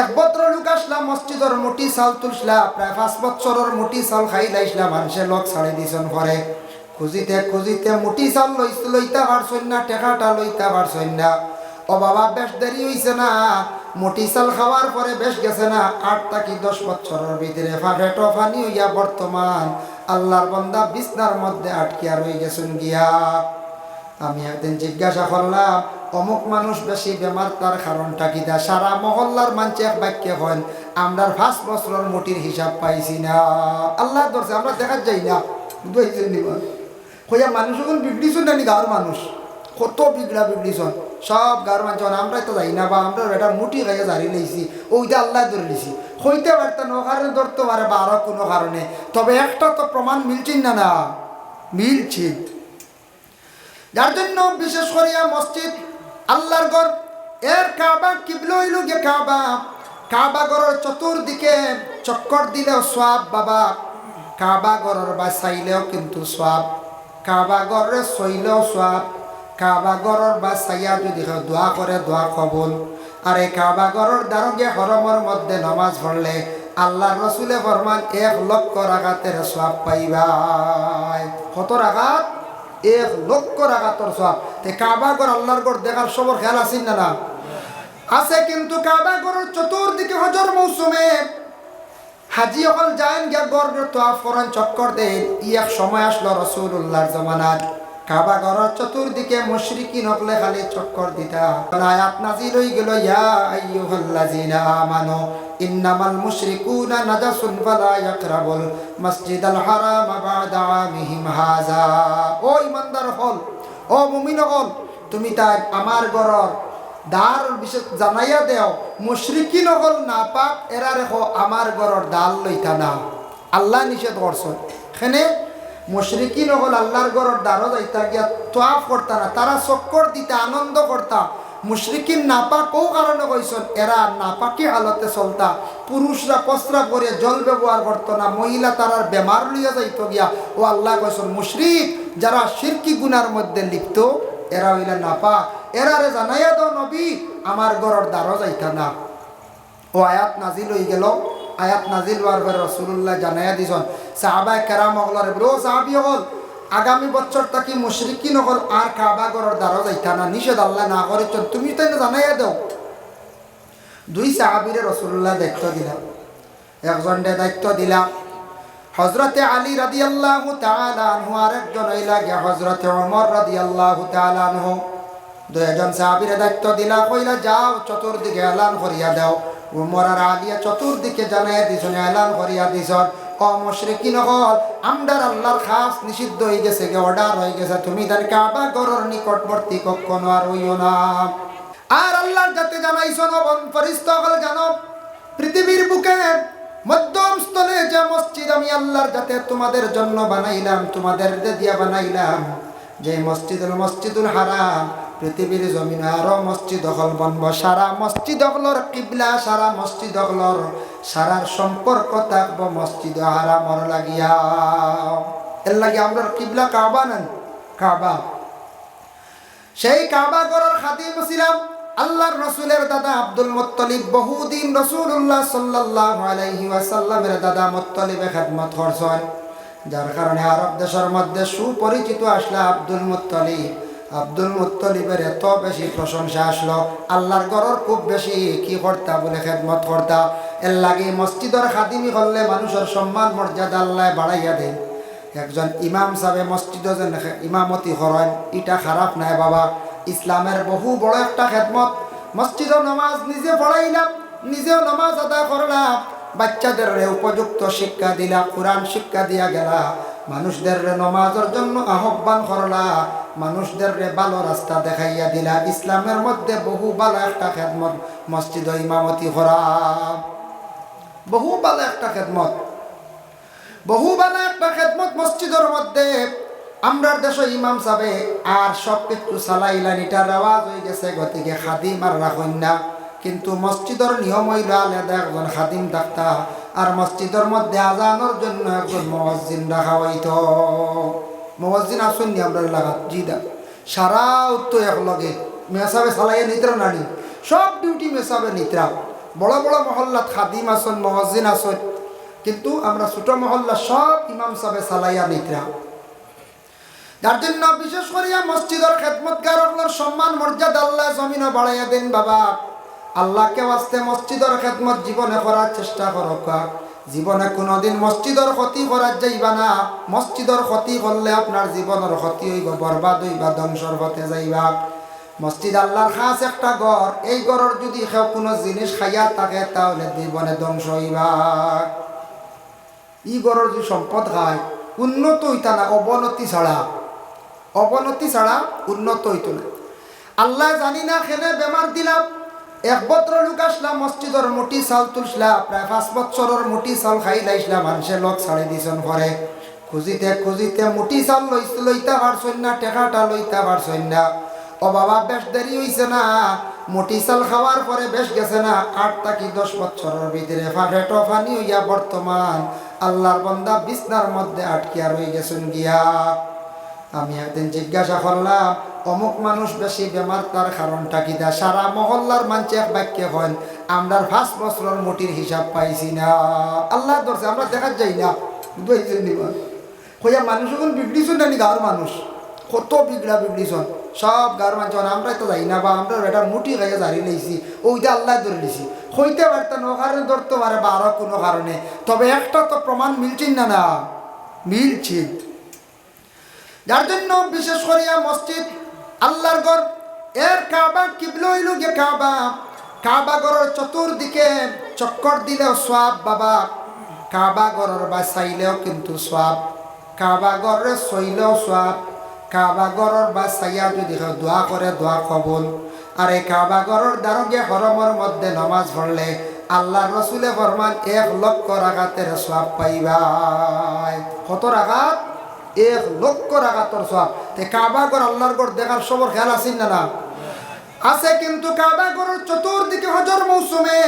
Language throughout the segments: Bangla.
এক লোক আসলাম, মসজিদর মুটি চাল তুলসলা প্রায় পাঁচ বছরের মুটি চাল খাই লাইসলা মানুষে লোক ছাড়ি দিছন ঘরে। খুঁজিতে খুঁজিতে মুটি চাল লইস লইতা পারছই না টেকাটা লইতা পারছই না ও বাবা, বেশ দেরি হইছে না। মুটি চাল খাওয়ার পরে বেশ গেছে না। আট থাকি দশ বছরের ভিতরে ফাঁকে টফানি হইয়া বর্তমান আল্লাহর বন্দা বিছনার মধ্যে আটকিয়া রয়ে গেছেন গিয়া। আমি একদিন জিজ্ঞাসা করলাম অমুক মানুষ বেশি বেমার তার কারণটা কি? দা সারা মহল্লার মানছে এক বাক্যে হন আমরা ফার্স্ট বছরের মোটির হিসাব পাইছি না। আল্লাহ ধরছে আমরা দেখা যাই না। নি কইয়া, মানুষ এখন বিগড়িছুন নানি গাঁর মানুষ, কত বিগড়া বিগড়িছন সব গাঁর মানুষ আমরা তো যাই না বা আমরা এটা মুটি খাইয়া জারি লইছি ওইটা আল্লাহ ধরে লিছি হইতে পারতেন ও কারণে, ধরতে পারে বা আরও কোনো কারণে। তবে একটা তো প্রমাণ মিলছেন না না মিলছে যার জন্য বিশেষ করিয়া মসজিদ আল্লাহর ঘর। এর কাবা কিবলো হইল গে কাবা। কাবা ঘরের চতুর্দিকে চক্কর দিলেও সোয়াব, বাবা। কাবা বা চাইলেও কিন্তু সোয়াব। কাবা ঘরে সইলেও সোয়াব। কাবা বা চাইয়া যদি দোয়া করে, দোয়া কবল। আর এই কাবা ঘরের দারোগে হরমর মধ্যে নমাজ পড়লে আল্লাহ রসুলে ফরমান, এক লক্ষ রাগাতের সোয়াব পাইবাই। কত রাগাত? এক লক্ষ রাখাতর সব। তে কাবা ঘর, আল্লাহর ঘর দেখার সবর খেয়াল আসেন না না? আছে কিন্তু কাবা ঘরের চতুর্দিকে হজর মৌসুমে। হাজি অকল যায়েন গিয়া গড় তো করেন চক্কর দেন। ই এক সময় আসলো রসুল্লাহর জমানাত কাবা ঘরের চতুর্দিকে মুশরিকি নকলে খালি চক্কর দিতা। আয়াত নাজিল হই গেল, ইয়া আইয়ুহাল্লাযিনা আমানু, ইন্নামাল মুশরিকুনা নাজাসুন ফালা ইয়াকরাবুল মাসজিদাল হারাম বাদা আমিহিম হাযা। ও ইমানদার হল, ও মুমিন হল, তুমি তাই আমার ঘরর দার বিশেষ জানাইয়া দেও মুশরিকি নকল না পাক এরা রেখো, আমার ঘরর দাল লইতা না। আল্লাহ নিষেধ করছে। এখানে মুশরিকি নকল আল্লাহর ঘরর দ্বারও যাইতা গিয়া তোয়াফ করতা না, তারা চক্কর দিতে আনন্দ করতা। মুশরিকিন নাপাক কেউ কারণে কইসন, এরা নাপাকি হালতে চলতা। পুরুষরা কসরা করে জল ব্যবহার করতো না, মহিলা তারার বেমার লইয়া যাইত গিয়া। ও আল্লাহ কইসন, মুশরিক, যারা শিরকি গুনার মধ্যে লিপ্ত, এরা হইলে নাপা এরারে জানাইয়া দাও নবী, আমার ঘরের দ্বারও যাইতা না। ও আয়াত নাজিল হয়ে গেল। আয়াত নাজিল হওয়ার পরে রসুল্লাহ জানাইয়া দিছন সাহাবাই কেরাম হগলরে বলো সাহাবি হল আগামী বছর তাকি মুশরিকি নগর আর কাবা ঘরের দ্বারও যাইতা না, নিষেধ আল্লাহ না করেছেন তুমি তো এনে জানাইয়া দাও। দুই সাহাবিরে রসুল্লাহ দায়িত্ব দিলাম একজনকে দায়িত্ব দিলাম হজরতে আলী রাদি আল্লাহ তালানহু আর একজন হইলা গিয়া হজরতে অমর রাদি আল্লাহ তালানহু দুজন সাহাবিরে দায়িত্ব দিলা, কইলা, যাও, চতুর্দিকে এলান করিয়া দাও। আর আলিয়া চতুর্দিকে জানাই দিছন এলান করিয়া দিছন অমশ্রিকি নহল আমদার আল্লাহর খাস নিষিদ্ধ হয়ে গেছে গে, অর্ডার হয়ে গেছে। তুমি তার কাবা গরর নিকটবর্তী কখনো আর হইও না। আর আল্লাহর যাতে জানাইছো নবন ফরিস্ত হল জানো পৃথিবীর বুকে মধ্যম স্থলে যে মসজিদ আমি আল্লাহর যাতে তোমাদের জন্য বানাইলাম, তোমাদের দিয়া বানাইলাম, যে মসজিদ হল মসজিদুল হারাম পৃথিবীর জমিন আরও মসজিদ হল বনব। সারা মসজিদ হলর কিবলা, সারা মসজিদ হলর সারার সম্পর্ক থাকব মসজিদ হারামর লাগিয়া। এর লাগে আমরা কিবলা কাবা নেন, কাবা। সেই কাবা করার খাদিম ছিলাম আল্লাহর রসুলের দাদা আব্দুল মুত্তলিব। বহুদিন রসুল্লাহ সাল্লাহ আলাইহি ওয়াসাল্লামের দাদা মুত্তলিবে খেদমত করছেন। যার কারণে আরব দেশের মধ্যে সুপরিচিত আসলে আব্দুল মুত্তলিব। আব্দুল মুত্তলিবের এত বেশি প্রশংসা আসলো। আল্লাহর গড়র খুব বেশি, কি করতা বলে খেদমত করতা? এর লাগে মসজিদের খাদিমি করলে মানুষের সম্মান, মর্যাদা আল্লাহ বাড়াইয়া দেন। একজন ইমাম সাহেব মসজিদ ইমামতি করেন, এটা খারাপ নাই বাবা। ইসলামের বহু বড় একটা খেদমত। মসজিদও নামাজ নিজে পড়াইলাম, নিজেও নামাজ আদায় করলাম, বাচ্চাদের উপযুক্ত শিক্ষা দিলা কোরআন শিক্ষা দিয়া গেলা মানুষদের নমাজের জন্য আহ্বান করলা মানুষদের ভালো রাস্তা দেখাইয়া দিলা। ইসলামের মধ্যে বহু ভালো একটা খেদমত, মসজিদ ইমামতি করা। বহু ভালো একটা খেদমত। বহু বানা একটা খেদমত মসজিদের মধ্যে। আমরার দেশ ইমাম সাবে আর সব কিছু চালাইলান এটার রেওয়াজ হয়ে গেছে গতিকে খাদিম আর রাখুন না। কিন্তু মসজিদের নিয়ম হইল আলাদা, একজন খাদিম ডাক্তার। আর মসজিদের মধ্যে আজানোর জন্য একজন মসজিদ রাখা হইত। মসজিদ আসুন নি আমরা লাগাত জি দা। সারা উত্তর একলগে মেসাবে চালাইয়া নিত্রা নানি। সব ডিউটি মেসাবে নিত্রা বড় বড় মহল্লাত খাদিম আসন মহজিন আসন। কিন্তু আমরা ছোট মহল্লা সব ইমাম সাহেব চালাইয়া নিতরা যার জন্য বিশেষ করিয়া মসজিদের খেদমতগার সম্মান, মর্যাদা আল্লাহ জমিনে বাড়াইয়া দেন বাবা। আল্লাহকে বাস্তে মসজিদের খেদমত জীবনে করার চেষ্টা করক জীবনে কোনোদিন মসজিদের ক্ষতি করার যাইবা না। মসজিদের ক্ষতি করলে আপনার জীবনের ক্ষতি হইব, বরবাদ হইবা, ধ্বংসর পথে যাইবা। মসজিদ আল্লাহর খাস একটা ঘর। এই ঘরের যদি কেউ কোনো জিনিস খাইয়া থাকে, তাহলে জীবনে ধ্বংস হইবা। ই ঘরের যদি সম্পদ খায়, উন্নত হইতা না, অবনতি ছাড়া। অবনতি ছাড়া উন্নত হইতো না। আল্লাহ জানি না খেলে বেমার দিলাম। এক বত্র লোক আসলাম মসজিদর মুটি চাল তুলসলা, প্রায় পাঁচ বছরের মুটি চাল খাই লাইছিলাম মানুষের লোক ছাড়ি দিছন ঘরে। খুঁজিতে খুঁজিতে মুটি চাল লইতে লইতে পারছই না, টেকাটা লইতে পারছই না। ও বাবা, বেশ দেরি হইছে না। মুটি চাল খাওয়ার পরে বেশ গেছে না। আট থাকি দশ বছরের ভিতরে ফাফেট ফানি হইয়া বর্তমান আল্লাহর বন্দা বিছনার মধ্যে আটকিয়া রয়ে গেছেন গিয়া। আমি একদিন জিজ্ঞাসা করলাম, অমুক মানুষ বেশি বেমার, তার কারণটা কি? সারা মহল্লার মানুষ এক বাক্যে হন আমরা পাঁচ বছরের মোটির হিসাব পাইছি না। আল্লাহ ধরছে, আমরা দেখা যাই না। বুঝতে কইয়া মানুষ এখন বিগড়িছুন নানি গাঁর মানুষ? কত বিগড়া বিগড়িছন সব গাঁর মানুষ আমরা তো যাই না বা আমরা এটা মুটি খাইয়া জারি লাইছি, ওইটা আল্লাহ ধরে লিছি হইতে পারতেন ও কারণে ধরতে পারে বা আরও কোনো কারণে। তবে একটা তো প্রমাণ মিলছেন না না মিলছে যার জন্য বিশেষ করিয়া মসজিদ, আল্লাহর ঘর, এর কাবা কিবল গে কাবা। কাবা ঘরের চতুর্দিকে চক্কর দিলেও সোয়াব বাবা। কাবা ঘরের বা চাইলেও কিন্তু সোয়াব। কাবা ঘরের সইলেও সোয়াব। কাবা ঘরের বা চাইয়া যদি দোয়া করে, দোয়া কবল। আর এই কাবা ঘরের দ্বারকে হরমর মধ্যে নমাজ পড়লে আল্লাহ রসুলে ফরমান, এক লক্ষ রাগাতের সোয়াব পাইবাই। কত রাগাত? এক লক্ষ রাগাতর সব। তে কাবা ঘর, আল্লাহর ঘর দেখার সবর খেয়াল আছেন না না? আছে কিন্তু কাবা ঘরের চতুর্দিকে হজর মৌসুমে।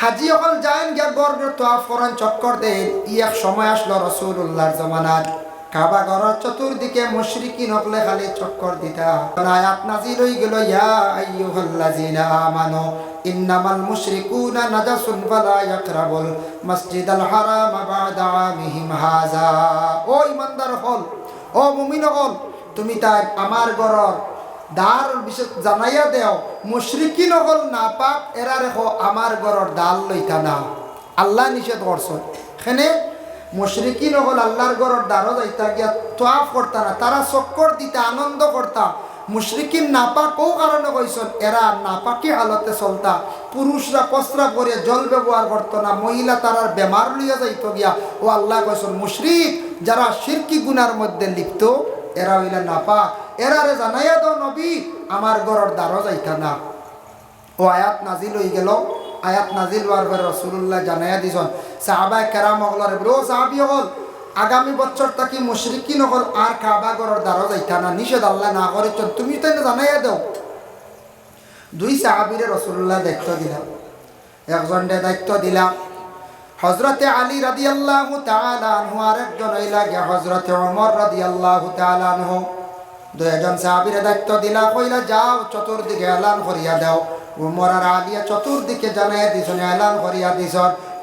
হাজি অকল যান গিয়া গড় তোয়াফ করেন চক্কর দেন ই এক সময় আসলো রসুল্লাহর জমানাত। কাবা ঘরের চতুর্দিকে মুশরিকি নকলে খালি চক্কর দিতা। আয়াত নাজিল হই গেল, ইয়া আইয়ুহাল্লাযিনা আমানু ইন্নামাল মুশরিকুনা নাজাসুন ফালা ইয়াকরাবুল মাসজিদাল হারাম বাদা আমিহিম হাযা। ও ইমানদার হল, ও মুমিন হল, তুমি তাই আমার ঘরর দার বিশেষ জানাইয়া দেও মুশরিকি নকল না পাক এরা রেখো আমার ঘরর ডাল লইতা না। আল্লাহ নিষেধ করছ এখানে মুশরিকি নহল আল্লাহর ঘরর দ্বারও যাইতা গিয়া তোয়াফ করতা না, তারা চক্কর দিতে আনন্দ করতা। মুশরিকিন নাপাক কেউ কারণে কইসন এরা নাপাকি হালতে চলতা। পুরুষরা প্রস্রাব করে জল ব্যবহার করতো না, মহিলা তারার বেমার লইয়া যাইত গিয়া। ও আল্লাহ কইসন মুশরিক যারা শিরকি গুনার মধ্যে লিপ্ত এরা হইলে নাপা। এরারে জানাইয়া দাও নবী আমার ঘরের দ্বারও যাইতা না। ও আয়াত নাজিল হয়ে গেল। আয়াত নাজিল হওয়ার পরে রসুল্লাহ জানাইয়া দিছন। সাহাবাই কেরাম হগলার বলে সাহাবি হল আগামী বছর তাকি মুশরিকি নকল আর কাবা ঘরের দ্বারও যাইতা না নিষেধ আল্লাহ না করেছেন তুমি তো জানাইয়া দাও। দুই সাহাবিরে রসুল্লাহ দায়িত্ব দিলাম একজনকে দায়িত্ব দিলাম হজরতে আলী রাদি আল্লাহ তালানহু আর একজন গিয়া হজরতে অমর রাদি আল্লাহ তালানহু দুজন সাহাবিরে দায়িত্ব দিলা, কইলা, যাও চতুর্দিকে এলান করিয়া দাও। উমর আর আলিয়া চতুর্দিকে জানাইয়া দিছন এলান করিয়া দিছন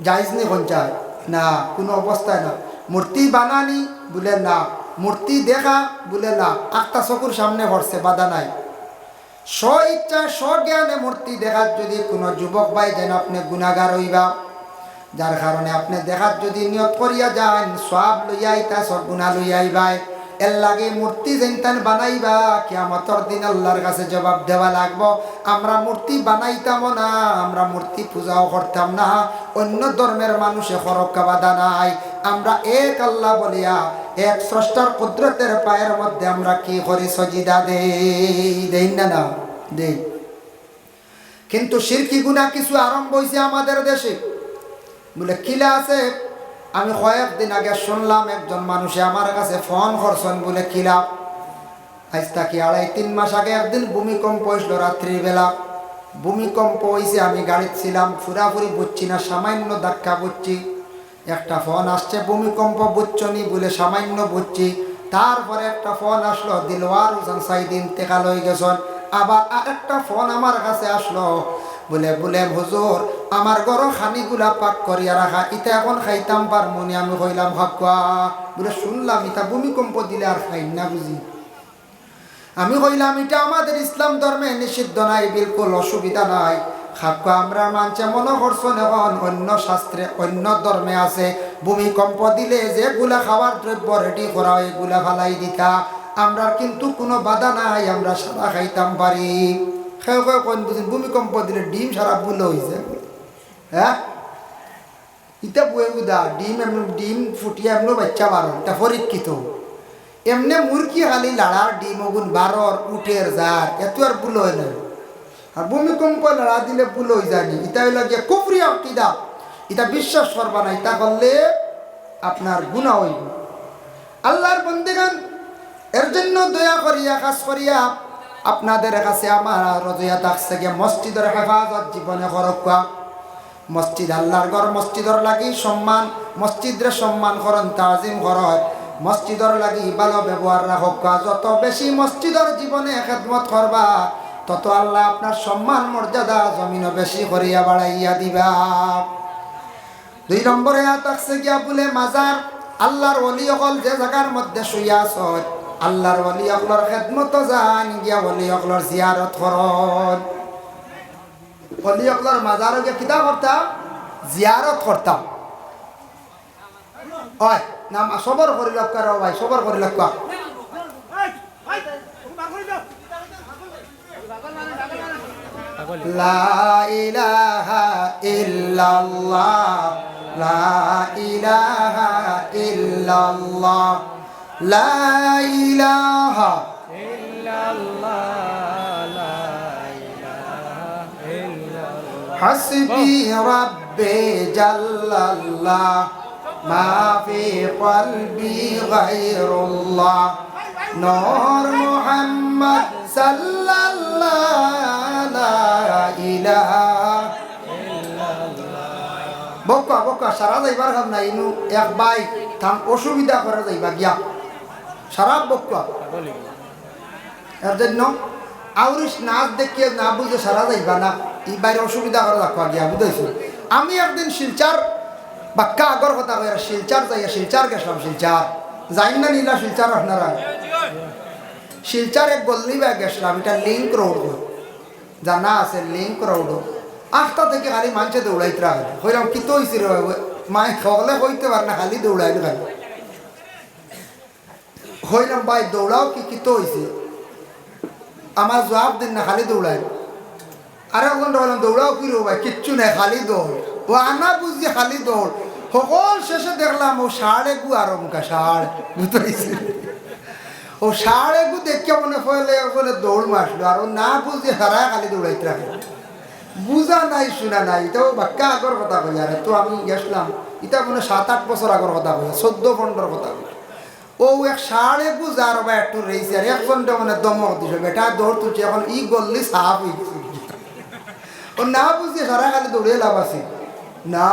যাইজ নি পঞ্চায় না, কোনো অবস্থায় না। মূর্তি বানানি বলে না মূর্তি দেখা বলে না আটটা চকুর সামনে ভরছে বাধা নাই। স্ব ইচ্ছা স্বজ্ঞানে মূর্তি দেখার যদি কোনো যুবক ভাই যেন আপনি গুণাগার হইবা যার কারণে আপনি দেখার যদি নিয়ত করিয়া যান সব লইয়া আইতা সব গুণা লইয়া আইবাই এর লাগে মূর্তি যেনতেন বানাইবা, কিয়ামতর দিন আল্লাহর কাছে জবাব দেওয়া লাগবো। আমরা মূর্তি বানাইতাম না, আমরা মূর্তি পূজাও করতাম না। অন্য ধর্মের মানুষে হরক্কা বাধা নাই। আমরা এক আল্লাহ বলিয়া, এক স্রষ্টার কুদরতের পায়ের মধ্যে আমরা কি করি সজিদা দেই? দেই না না, দেই। কিন্তু সিরকি গুণা কিছু আরম্ভ হয়েছে আমাদের দেশে। বলে, কিলা আছে? আমি কয়েকদিন আগে শুনলাম একজন মানুষে আমার কাছে ফোন করছেন বলে কিলা আজ তাকে আড়াই তিন মাস আগে একদিন ভূমিকম্প হয়েছিল রাত্রিবেলা। ভূমিকম্প হয়েছে আমি গাড়িতে ছিলাম, ফুরাফুরি বুঝছি না, সামান্য ধাক্কা বুঝছি। একটা ফোন আসছে, ভূমিকম্প বুঝছনি বলে, সামান্য বুঝছি। তারপরে একটা ফোন আসলো, দিলওয়ার হোসেন সাইদিন টেকা লই গেছেন। আবার আরেকটা ফোন আমার কাছে আসলো বলে বলে, হুজুর আমার গরম খানিগুলা পাক করিয়া রাখা ইটা এখন খাইতাম পার মনে আমি কইলাম হাক্কা বলে, শুনলাম ইটা ভূমিকম্প দিলে আর খাই না বুঝি আমি কইলাম এটা আমাদের ইসলাম ধর্মে নিষিদ্ধ নাই, বিলকুল অসুবিধা নাই। খাক্কা আমরা মানছে মনে করছেন এখন অন্য শাস্ত্রে, অন্য ধর্মে আছে। ভূমিকম্প দিলে যেগুলা খাওয়ার দ্রব্য রেডি করা এগুলা ফালাই দিতা। আমরা কিন্তু কোনো বাধা নাই, আমরা সারা খাইতাম পারি ভূমিকম্প দিলে ডিম সারা ভুল হয়েছে হ্যাঁ? ইটা বয়ে উদা ডিম এমন, ডিম ফুটিয়ে এমন বাচ্চা বারো এটা পরীক্ষিত। এমনি মুরগি খালি লাড়ার ডিম ওগুন বারর উঠের যার এত আর ভুল হয় না আর ভূমিকম্প লড়া দিলে ভুল হয়ে যায়নি এটা হইল গিয়ে কুফরি আকিদা। এটা বিশ্বাস করবা না এটা করলে আপনার গুণা হইব। আল্লাহর বন্দিগান এর জন্য দয়া করিয়া কাজ করিয়া আপনাদের কাছে আমার রজয়া থাকছে গিয়ে মসজিদের হেফাজত জীবনে করকা মসজিদ আল্লাহর ঘর, মসজিদর লাগি সম্মান, মসজিদরে সম্মান করন, তাজিম করত মসজিদর লাগি ভালো ব্যবহার রাখক যত বেশি মসজিদর জীবনে খেদমত করবা, তত আল্লাহ আপনার সম্মান, মর্যাদা জমিনও বেশি করিয়া বাড়াইয়া দিবা। দুই নম্বরে থাকছে গিয়া বলে মাজার, আল্লাহর অলি অকল যে জায়গার মধ্যে শুইয়া আছে আল্লাহর ওলি অকলর খেদমত যান গিয়া ওলি অকলর জিয়ারত করন ওলি অকলর মাজার গিয়া কিতা করতাম? জিয়ারত করতাম। ওই নাম সবর করি লক্ষ ভাই, সবর করি লক্ষ। লা ইলাহা ইল্লাল্লাহ, লা ইলাহা ইল্লাল্লাহ। লা ইলাহা বক্কা বক্কা সারা যাইবার ভাব নাই এক বাই থাম, অসুবিধা করা যাইবা, গিয়া। সারা বকা এর জন্য আউরিস নাচ দেখিয়ে না বুঝে সারা যাইবা না। এই বাইরে অসুবিধা করে রাখবা গিয়া বুঝাইছো। আমি একদিন শিলচার, বাক্কা আগর কথা কই শিলচার যাইয়া শিলচার গেছিলাম, শিলচার। যাই না নিলা শিলচার আপনারা? শিলচার এক গল্লি ব্যাগ গেছিলাম, এটা লিঙ্ক রোড। জানা আছে লিঙ্ক রোড। আটটা থেকে খালি মানুষে দৌড়াইতে রাখে হইলাম, কি তো হয়েছে রে? মায়ে খাওয়ালে হইতে পারে না, খালি দৌড়াইতে খালি হইলাম ভাই, দৌড়াও কি কি তো হয়েছে আমার জবাব দিন না খালি দৌড়াই আরে ওখান বললাম, দৌড়াও কি রে ভাই, কিচ্ছু নাই, খালি দৌড়। ও আনা বুঝছি খালি দৌড়। সকল শেষে দেখলাম ও সাড়ে গু আর সাড় বুঝতে ও সাড়ে গু দেখিয়া মনে হইলে বলে, দৌড় মারছিল আর ও না বুঝে হারায় খালি দৌড়াইতে রাখে বুঝা নাই, শোনা নাই, এটাও বাক্কা আগর কথা কই আরে তো আমি গেছিলাম, এটা মনে সাত আট বছর আগর কথা কই চোদ্দ পনেরো কথা কই ও এক সাড়ে বুঝার বা একটু রয়েছে আর একজনটা মানে দমক দিছে, বেটা দৌড় তুলছে, এখন ই গল্লি হয়ে ও না বুঝিয়ে সারা খালি দৌড়ে লাভ আছে। না,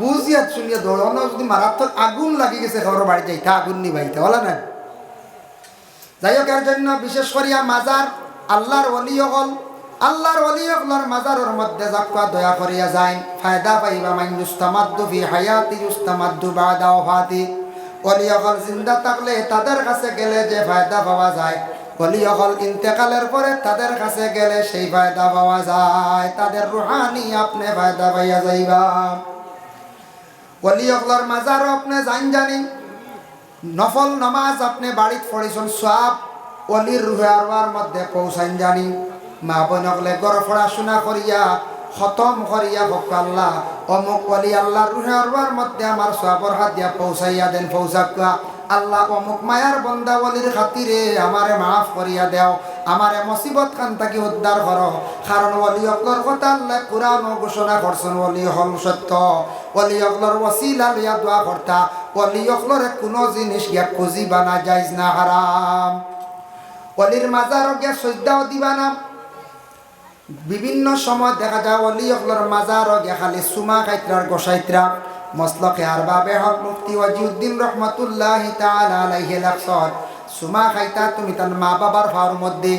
বুঝিয়া শুনিয়া দৌড়ানো যদি মারাত্মক আগুন লাগি গেছে ঘর বাড়ি যাইতে আগুন নিবাইতে বলা না যাই হোক এর জন্য বিশেষ করিয়া মাজার আল্লাহর অলি অকল, আল্লাহর অলি অকলর মাজারের মধ্যে যাকা দয়া করিয়া যায় ফায়দা পাইবা মাইন ইউস্তামাদ্দু ফি হায়াতি ইউস্তামাদ্দু বাদা ওফাতি। অলি অকল জিন্দা থাকলে তাদের কাছে গেলে যে ফায়দা পাওয়া যায়। অলি অকল ইন্তেকালের পরে তাদের কাছে গেলে সেই ফায়দা পাওয়া যায়। তাদের রুহানি আপনি ফায়দা পাইয়া যাইবা। অলি অকলর মাজারও আপনি জান জানি। নফল নামাজ আপনি বাড়িত পড়িছেন সব অলির রুহে আরবার মধ্যে পৌঁছান জানি। মা বোনকলে গড় পড়াশোনা করিয়া খতম করিয়া ভক্ত অমুক অলি আল্লাহ রুহে আরবার মধ্যে আমার সবর হাত দিয়া পৌঁছাইয়া দেন পৌঁছাকুয়া আল্লাহ অমুক মায়ার বন্দা অলির খাতিরে আমারে মাফ করিয়া দেও। আমার মুসিবত খান তাকে উদ্ধার করো। কারণ অলি অকলর কথা আল্লাহ কোরআন ঘোষণা করছেন অলি হল সত্য। অলি অকলর ওসিলা লইয়া দোয়া করতা অলি অকলরে কোনো জিনিস গিয়া খুঁজিবা না যাইজ না হারাম অলির মাজার গিয়া সজ্জাও দিবা না। বিভিন্ন সময় দেখা যায় অলি অকলর মাজার গিয়া খালি সুমা খাইত্রার গোসাইত্রা মসলকে আর বাবে হক মুফতি ওয়াজিউদ্দিন রহমতুল্লাহ তাআলা লাকসর সুমা খাইতা তুমি তার মা বাবার ফাওয়ার মধ্যে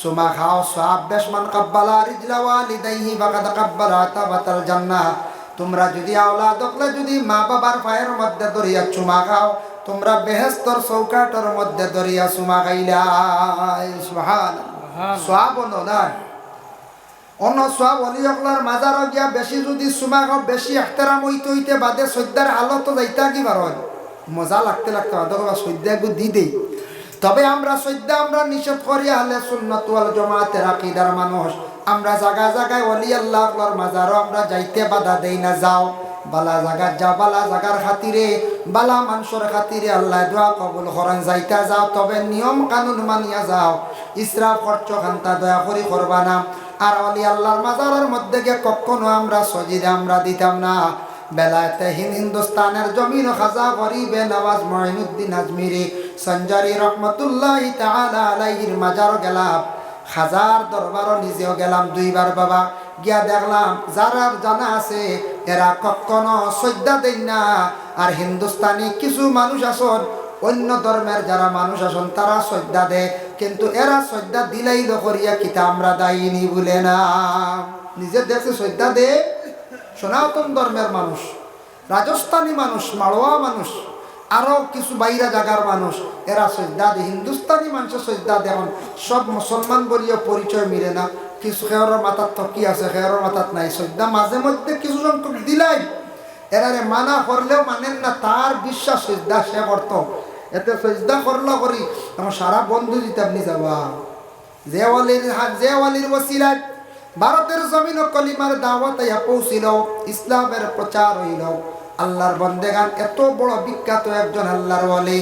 সুমা খাও সাব বেশমান কাব্বালা রিজলা ওয়ালিদাইহি ফাকাদ কাব্বালা তাবাতাল জান্নাহ তোমরা যদি আওলা হকলে যদি মা বাবার পায়ের মধ্যে দরিয়া চুমা খাও তোমরা বেহেস্তর চৌকাটর মধ্যে দরিয়া চুমা খাইলা সওয়াব নয় অন্য সব অলি অকলার মাজার গিয়া বেশি যদি সুমা খাও বেশি এখতেরাম হইতে হইতে বাদে সদ্যার হালত যাইতা কি বার মজা লাগতে লাগতে অথবা সদ্যা গু দি দেই। তবে আমরা সদ্যা আমরা নিষেধ করি আহলে সুন্নত ওয়াল জামাতের আকীদার মানুষ আমরা জায়গায় জায়গায় অলি আল্লাহ আকলার মাজারও আমরা যাইতে বাধা দেই না, যাও। বালা জাগার যা বালা জাগার খাতিরে বালা মানুষের খাতিরে আল্লাহ দোয়া কবুল করেন যাইতা যাও। তবে নিয়ম কানুন মানিয়া যাও। ইসরাফ খরচ খান্তা দয়া করি করবা না। আর অলি আল্লাহর মাজারের মধ্যে গিয়ে কখনো আমরা সজিদে আমরা দিতাম না। বেলায়তে হিন হিন্দুস্তানের জমিন খাজা গরিবে নওয়াজ মঈনুদ্দিন আজমিরি, সঞ্জারি রহমতুল্লাহ তাআলা মাজারও গেলাম। হাজার দরবারও নিজেও গেলাম দুইবার বাবা। গিয়া দেখলাম, যারা জানা আছে, এরা কখনো শ্রদ্ধা দেন না। আর হিন্দুস্তানি কিছু মানুষ আসন, অন্য ধর্মের যারা মানুষ আসন, তারা শ্রদ্ধা দেয়। কিন্তু এরা শ্রদ্ধা দিলেই করিয়া কিতা আমরা দায়িনী বলে না। নিজের দেশে শ্রদ্ধা দে। সনাতন ধর্মের মানুষ, রাজস্থানী মানুষ মাড়োয়া মানুষ, আরও কিছু বাইরা জাগার মানুষ, এরা শ্রদ্ধা দে। হিন্দুস্তানি মানুষের শ্রদ্ধা দেন সব মুসলমান বলিও পরিচয় মিলে না। কিছু খেয়রের মাথার কি আছে, খেয়রের মাথার নাই। শ্রদ্ধা মাঝে মধ্যে কিছু সংখ্যক দিলাই। এরারে মানা করলেও মানেন না, তার বিশ্বাস শ্রদ্ধা সে করতো এতে সজদা করলা করি। আমার সারা বন্ধু দিতে আপনি যাবা। জেওয়ালির জেওয়ালির ওসিলায় ভারতের জমিন ও কলিমার দাওয়াত পৌঁছিল, ইসলামের প্রচার হইল। আল্লাহর বন্দেগান এত বড় বিখ্যাত একজন আল্লাহর ওয়ালি।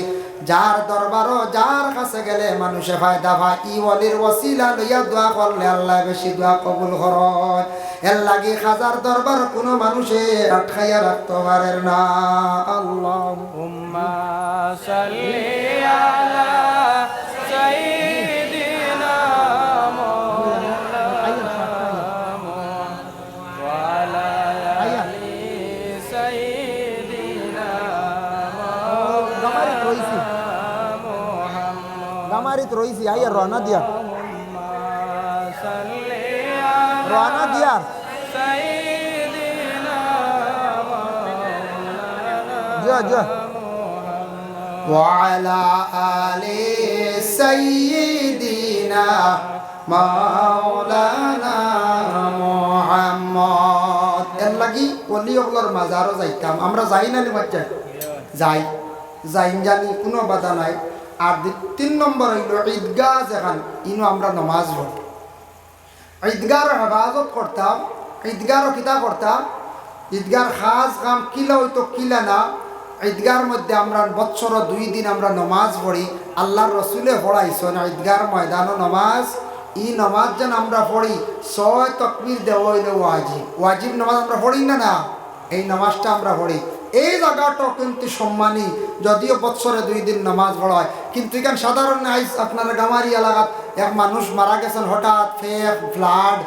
যার দরবারও যার কাছে গেলে মানুষে ফায়দা পায়। ই অলির ওসিলা লইয়া দোয়া করলে আল্লাহ বেশি দোয়া কবুল করয় এর লাগে হাজার দরবার কোনো মানুষে আটকাইয়া রাখতে পারে না। আল্লাহ محمد গামারিত রইছি আইয়া রওনা দিয়া اللهم صل على রওনা দিয়া سيدنا مولانا যা যা وعلى آل سيدنا مولانا محمد এর লাগি অলি ওগুলোর মাজারও যাইতাম আমরা যাই না নি বাচ্চা যাই যাই জানি কোনো বাধা নাই আর তিন নম্বর হইল ঈদগাহ যেখান ইনো আমরা নমাজ পড়ি। ঈদগার হেফাজত করতাম ঈদগারও কিতা করতাম। ঈদগার খাস কাম কিলা হইতো কিলা না। ঈদগার মধ্যে আমরা বৎসর দুই দিন আমরা নমাজ পড়ি। আল্লাহর রসুলে পড়াইছেন ঈদগার ময়দানও নমাজ। ই নমাজ যেন আমরা পড়ি, ছয় তকবির দেওয়া হইলে ওয়াজিব। ওয়াজিব নমাজ আমরা পড়ি না না? এই নামাজটা আমরা পড়ি। এই জায়গাটাও কিন্তু সম্মানী যদিও বৎসরে দুই দিন নামাজ পড়া হয়। কিন্তু এখানে সাধারণ আইস আপনার গামারি এলাকাত এক মানুষ মারা গেছেন হঠাৎ ফেক ফ্লাড।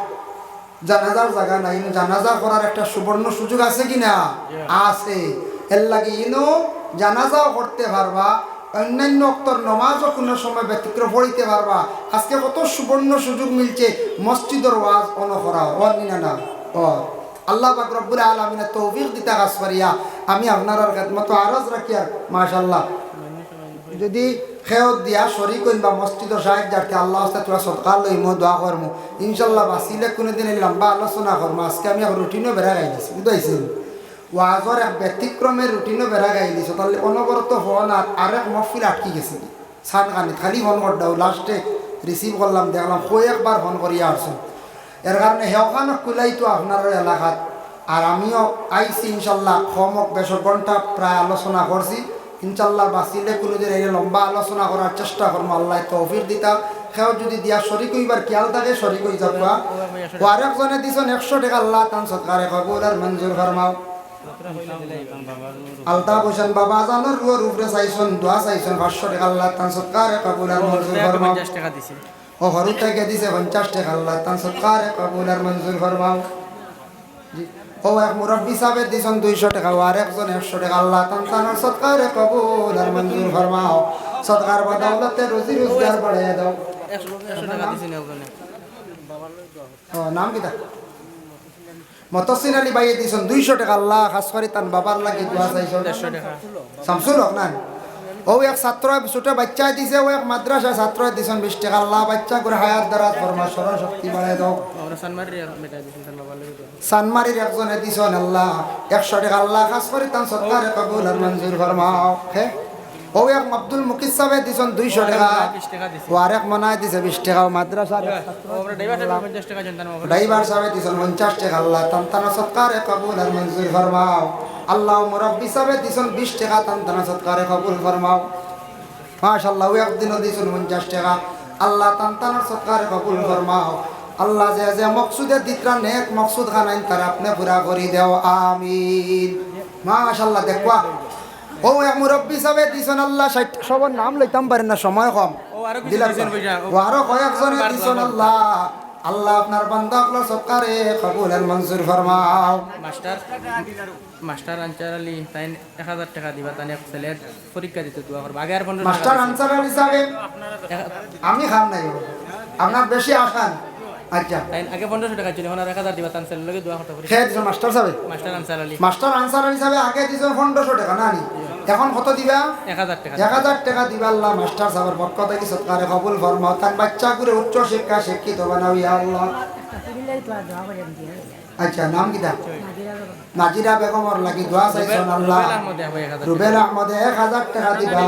জানাজার জায়গা নাই জানাজা করার একটা সুবর্ণ সুযোগ আছে কি না আছে। এর লাগে ইনো জানাজাও করতে পারবা অন্যান্য অক্তর নমাজও কোনো সময় ব্যতিক্রম পড়িতে পারবা। আজকে কত সুবর্ণ সুযোগ মিলছে মসজিদের ওয়াজ অনকরা ও নিনা না? ও আল্লাহ পাক রব্বুল আলমিনের তৌফিক দিতে কাজ করিয়া আমি আপনার মতো আরজ রাখি আর মাশাল্লাহ যদি খেয়ত দিয়া শরী কইন বা মসজিদর সাহেব যাতে আল্লাহ হস্তে তোরা সৎকার লইমো দোয়া করমু ইনশাল্লাহ বাঁচিলে কোনোদিন লম্বা আলোচনা করমু। আজকে আমি রুটিনও বেড়া গাই দিছি, বুঝাইছেন? ওয়াজর এক ব্যতিক্রমের রুটিনও বেড়া গাই দিছো, তাহলে অনবরত ফোন আর আরেক মহফিল আটকি গেছে সান কানি খালি ফোন করদাও লাস্টে রিসিভ করলাম, দেখলাম, কয়েকবার ফোন করিয়া আসছো এর কারণে হেওখানক কুলাইতো আপনার এলাকাত। আর আমিও আইসি ইনশাল্লাহ খমক বেশ ঘণ্টা প্রায় আলোচনা করছি ইনশাল্লাহ বাঁচিলে কোনোদিন এই লম্বা আলোচনা করার চেষ্টা করব আল্লাহ তৌফিক দিতা সেও যদি দিয়া শরিক হইবার খেয়াল থাকে শরিক হই যাবা ও আরেকজনে দিছেন একশো টাকা আল্লাহ তান সৎকারে কবুল আর মঞ্জুর ফরমাও আলতা বসেন বাবা জানোর রুয়ার উপরে চাইছেন দোয়া চাইছেন পাঁচশো টাকা আল্লাহ তান সৎকারে কবুল আর মঞ্জুর ফরমাও ও হরু থেকে দিছে পঞ্চাশ টাকা আল্লাহ তান সৎকারে কবুল আর মঞ্জুর ফরমাও? জি। ও এক মুরব্বী সাহেব দিছেন দুইশো টাকা ও আর একজন একশো টাকা আল্লাহ তান তানার সৎকারে কবুল আর মঞ্জুর ফরমাও? সৎকার বদৌলতে রুজি রোজগার বাড়িয়ে দাও। নাম কিতা মতসিন আলী বাইয়ে দিছেন দুইশো টাকা আল্লাহ খাস করে তান বাবার লাগে দেড়শো টাকা। শামসুল হক না? ও এক ছাত্র ছোট বাচ্চায় দিছে ও এক মাদ্রাসা ছাত্র দিছেন বিশ টাকা। আল্লাহ বাচ্চা করে হায়াত দ্বারা ফরমা স্মরণ শক্তি বাড়াই দাও। সানমারির একজনে দিছেন আল্লাহ একশো টাকা আল্লাহ খাস করে তান সত্তারে কবুল আর মঞ্জুর ফরমাও। হে? ও এক আব্দুল মুকিস সাহেব দিছেন দুইশো টাকা। বিশ টাকা দিছি। ও আরেক দিছে বিশ টাকা ও মাদ্রাসার এক ও ড্রাইভার সাহেব দিছেন পঞ্চাশ টাকা। আল্লাহ তান্তানা সৎকারে কবুল আর মঞ্জুর ফরমাও আল্লাহ মুরব্বী সাহেব দিছেন বিশ টাকা তান্তানা সৎকারে কবুল ফরমাও মাশাল্লাহ ওই একদিনও দিছেন পঞ্চাশ টাকা। আল্লাহ তান্তানার সৎকারে কবুল ফরমাও আল্লাহ যে যে মকসুদে দিতরা নেক মকসুদ খানাইন তার আপনি পুরা করি দেও। আমিন। মাশাল্লাহ দেখবা ও এক মুরব্বী সাহেব দিছেন আল্লাহ ষাট সবার নাম লইতাম পারেন না সময় কম। ও আরও কয়েকজনে দিছেন আল্লাহ। আল্লাহ আপনার বান্দা আপনার সৎকারে কবুল আর মঞ্জুর ফরমাও। মাস্টার মাস্টার আনচার আলী তাই এক হাজার টাকা দিবা তাই এক ছেলের পরীক্ষা দিতে দোয়া করব। আগে আর মাস্টার আনসার আলী সাহেব আমি খান নাই। আপনার বেশি আসান। আচ্ছা তাই আগে পনেরোশো টাকা ছিল এখন আর এক হাজার দিবা তার লগে দোয়া করতে পারি খেয়ে দিছেন মাস্টার সাহেব? মাস্টার আনসার আলী। মাস্টার আনসার আলী সাহেব আগে দিছেন পনেরোশো টাকা না নি এখন কত দিবা? এক হাজার টাকা। এক হাজার টাকা দিবা আল্লাহ মাস্টার সাহেবের পক্ষ থেকে সৎকারে কবুল ফরমাও তার বাচ্চা করে উচ্চ শিক্ষা শিক্ষিত বানাও ইয়া আল্লাহ। আচ্ছা নাম কিতা নাজিরা বেগমর লাগি দোয়া চাইছেন আল্লাহ। রুবেল আহমদ টাকা। দিবা।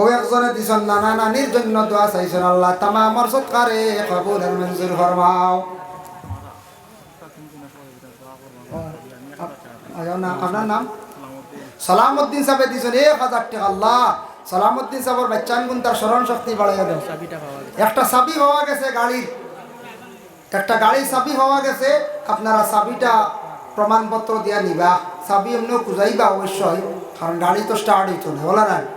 ও একজনে দিছেন নানা নানির জন্য দোয়া চাইছেন আল্লাহ তামামর সৎকারে কবুল আর মঞ্জুর ফরমাও আপনার নাম? সালামউদ্দিন সাহেব দিছেন, এক হাজার টাকা, আল্লাহ। সালামউদ্দিন সাহেবের বাচ্চান গুণ তার স্মরণ শক্তি বাড়াইয়া দেন একটা চাবি হওয়া গেছে গাড়ির একটা গাড়ির চাবি হওয়া গেছে, আপনারা চাবিটা প্রমাণপত্র দিয়া নিবা। চাবি এমনিও খুঁজাইবা অবশ্যই কারণ গাড়ি তো স্টার্ট হইতো না বলা না হয়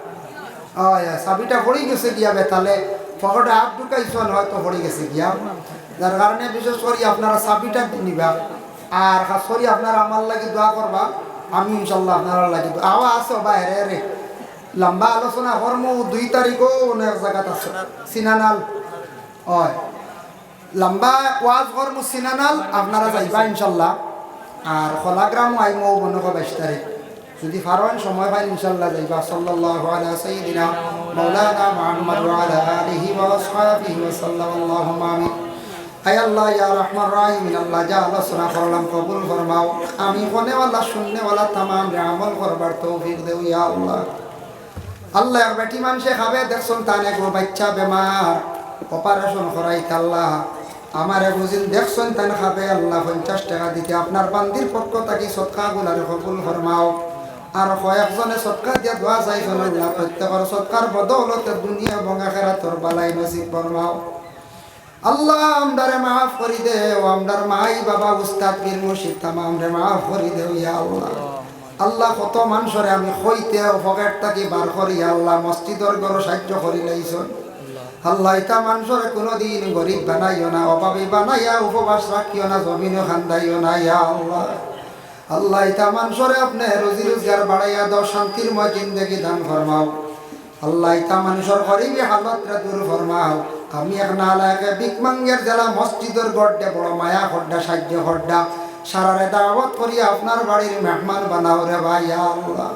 চাবিটা পড়ে গেছে গিয়া বেতালে পকেটে হাত ঢুকাইছেন হয়তো পড়ে গেছে গিয়া। যার কারণে বিশেষ করে আপনারা চাবিটা নিবা আর খাস করে আপনারা আমার লাগি দোয়া করবা। আমি ইনশাল্লাহ আপনারা লাগি আওয়া আছে বাইরে রে। লম্বা আলোচনা কর্ম, দুই তারিখও অনেক জায়গাত আছে। সিনানাল। হয়। লম্বা ওয়াজ কর্ম, সিনানাল, আপনারা যাইবা ইনশাল্লাহ আর খোলাগ্রাম আইমো মনে হয় বাইশ তারিখ। যদি ফারোয়ান সময় পাই ইনশাল্লাহ যাইবা। সাল্লাল্লাহু আলা সাইয়্যিদিনা মাওলানা মুহাম্মদ ওয়া আলা আলিহি ওয়া আসহাবিহি ওয়া সাল্লাল্লাহু আমিন। হায় আল্লাহ, ইয়া রহমান রাহিম আল্লাহ যা আলোচনা করলাম কবুল ফরমাও। আমি কোনেওয়ালা শুননেওয়ালা তামাম রে আমল করবার তৌফিক দেও, ইয়া আল্লাহ। আল্লাহ, এক বেটি মানুষে খাবে, দেখছেন তানে গো বাচ্চা বেমার। অপারেশন করাইতে আল্লাহ। আমার বুঝিন দেখছেন তান খাবে, আল্লাহ পঞ্চাশ টাকা দিতে। আপনার বান্দির পক্ষ থাকি সৎকা গুলার কবুল ফরমাও। আর কয়েকজনে সৎকার দিয়া দোয়া চাইছেন আল্লাহ প্রত্যেকের সৎকার বদৌলতে দুনিয়া এবং আখেরাতর বালাই নসিব ফরমাও আল্লাহ আমদারে মাফ করি দে ও আমদার মাই বাবা উস্তাদ পীর মুর্শিদ তামাম রে মাফ করি দে ইয়া আল্লাহ। আল্লাহ কত মানুষরে আমি হইতে পকেট থাকি বার করি আল্লাহ মসজিদর গর সাহায্য করি লাইছন আল্লাহ ইতা মানুষরে কোনোদিন গরিব বানাইও না অভাবী বানাইয়া উপবাস রাখিও না, জমিনও খান্দাইও না ইয়া আল্লাহ। আল্লাহ ইতা মানুষরে আপনি রুজি রোজগার বাড়াইয়া দাও শান্তিরময় জিন্দগি দান ফরমাও। আল্লাহ ইতা মানুষের গরিবী হালতরে দূর ফরমাও। আমি এক নালাকে বিকমাঙ্গের জেলা, মসজিদের গড্ডে বড় মায়া খড্ডা, সাহায্য খড্ডা। সারারে দাওয়াত করি আপনার বাড়ির মেহমান বানাও রে ভাই আল্লাহ।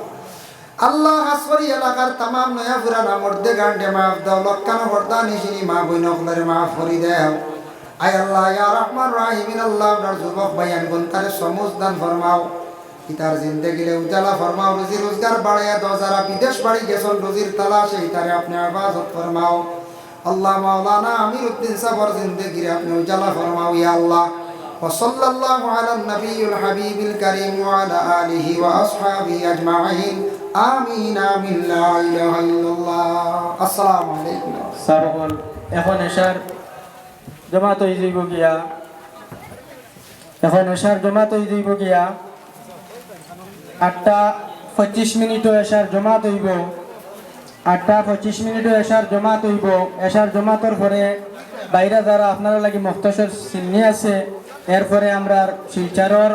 আল্লাহ হাসরি এলাকার তামাম নয়া পুরানা মর্দে গান্ডে মাফ দাও লক্কানো হর্দা নিশিনি মা বইন অকলারে মাফ করি দেও। আয় আল্লাহ ইয়া রহমান রাহিমিন আল্লাহ আপনার যুবক ভাইয়ান গুন তারে সমুজ দান ফরমাও ইতার জিন্দগিলে উজালা ফরমাও রুজি রোজগার বাড়াইয়া দো যারা বিদেশ বাড়ি গেছন রুজির তালাশে ইতারে আপনি আবাদত ফরমাও আল্লাহ মাওলানা আমির উদ্দিন সাবর জিন্দগিরে আপনি উজালা ফরমাও ইয়া আল্লাহ وصلى الله على النبي الحبيب الكريم وعلى آله وأصحابه أجمعين آمين آمين لا إله إلا الله السلام عليكم সাবকল এখন এসার জমাত হয়ে যাইব গিয়া। এখন এসার জমাত হয়ে যাইব গিয়া। আটটা পঁচিশ মিনিটও এসার জমাত হইব। আটটা পঁচিশ মিনিটও এসার জমাত হইব। এসার জমাতর পরে বাইরে যারা আপনারা লাগি মুক্তসর চিহ্নি আছে এরপরে আমরা শিলচারর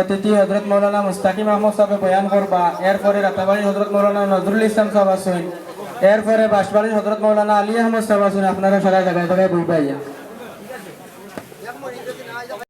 অতিথি হজরত মৌলানা মুস্তাকিম আহমদ সাহেব বয়ান করবা। এরপরে রাতাবাড়ি হজরত মৌলানা নজরুল ইসলাম সাহেব আসুন এরপরে বাঁশবাড়ির হজরত মৌলানা আলী আহমদ সাহেব আসুন আপনারা সারা জায়গায় জায়গায় বই পাইয়া